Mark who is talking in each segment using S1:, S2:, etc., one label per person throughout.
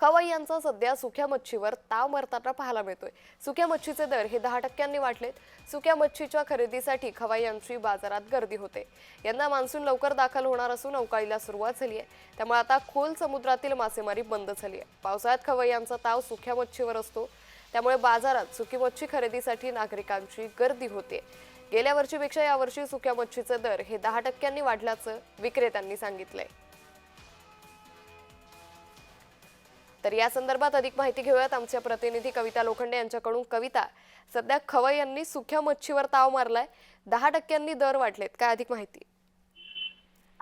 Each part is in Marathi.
S1: खवाई यांचा सध्या सुक्या मच्छीवर ताव मरताना पाहायला मिळतोय. सुक्या मच्छीचे दर हे दहा टक्क्यांनी वाढलेत. सुक्या मच्छीच्या खरेदीसाठी खवाई यांची बाजारात गर्दी होते. यंदा मान्सून लवकर दाखल होणार असून अवकाळीला सुरुवात झाली आहे. त्यामुळे आता खोल समुद्रातील मासेमारी बंद झाली आहे. पावसाळ्यात खवाई यांचा ताव सुक्या मच्छीवर असतो. त्यामुळे बाजारात सुकी मच्छी खरेदीसाठी नागरिकांची गर्दी होते. गेल्या वर्षीपेक्षा यावर्षी सुक्या मच्छीचे दर हे दहा टक्क्यांनी वाढल्याचं विक्रेत्यांनी सांगितलंय. तर या संदर्भात अधिक माहिती घेऊयात आमच्या प्रतिनिधी कविता लोखंडे यांच्याकडून. कविता सध्या खवय यांनी सुख्या मच्छीवर ताव मारलाय. दहा टक्क्यांनी दर वाढलेत. काय अधिक माहिती?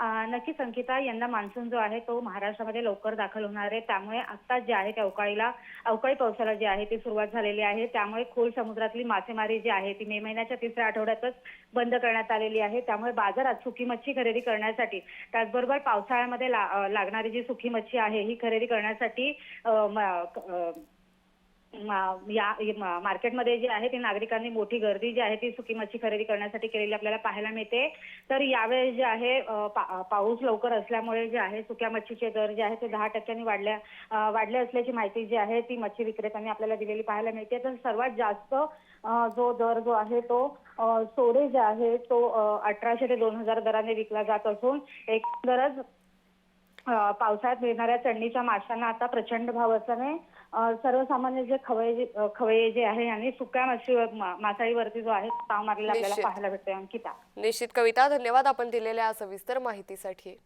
S2: नक्की संकिता यंदा मान्सून जो आहे तो महाराष्ट्रामध्ये लवकर दाखल होणार आहे. त्यामुळे आता जे आहे त्या अवकाळीला अवकाळी पावसाला जे आहे ती सुरुवात झालेली आहे. त्यामुळे खोल समुद्रातली मासेमारी जी आहे ती मे महिन्याच्या तिसऱ्या आठवड्यातच बंद करण्यात आलेली आहे. त्यामुळे बाजारात सुकी मच्छी खरेदी करण्यासाठी त्याचबरोबर पावसाळ्यामध्ये ला- लागणारी जी सुकी मच्छी आहे ही खरेदी करण्यासाठी या मार्केटमध्ये जे आहे ते नागरिकांनी मोठी गर्दी जी आहे ती सुकी मच्छी खरेदी करण्यासाठी केलेली आपल्याला पाहायला मिळते. तर यावेळेस जे आहे पा- पाऊस लवकर असल्यामुळे जे आहे सुक्या मच्छीचे दर जे आहे ते दहा टक्क्यांनी वाढल्या वाढले असल्याची माहिती जी आहे ती मच्छी विक्रेत्यांनी आपल्याला दिलेली पाहायला मिळते. तर सर्वात जास्त जो दर जो आहे तो अ, सोडे जे आहे तो अठराशे ते दोन हजार दराने विकला जात असून एकंदरच दरच पावसाळ्यात मिळणाऱ्या चढणीच्या माशांना आता प्रचंड भाव असल्याने सर्वसामान्य जे खवये खवये जे आहे आणि सुक्या माशी मासाळीवरती जो आहे ताव मारलेला आपल्याला. पाहायला भेटतोय अंकिता
S1: निश्चित कविता धन्यवाद आपण दिलेल्या सविस्तर माहितीसाठी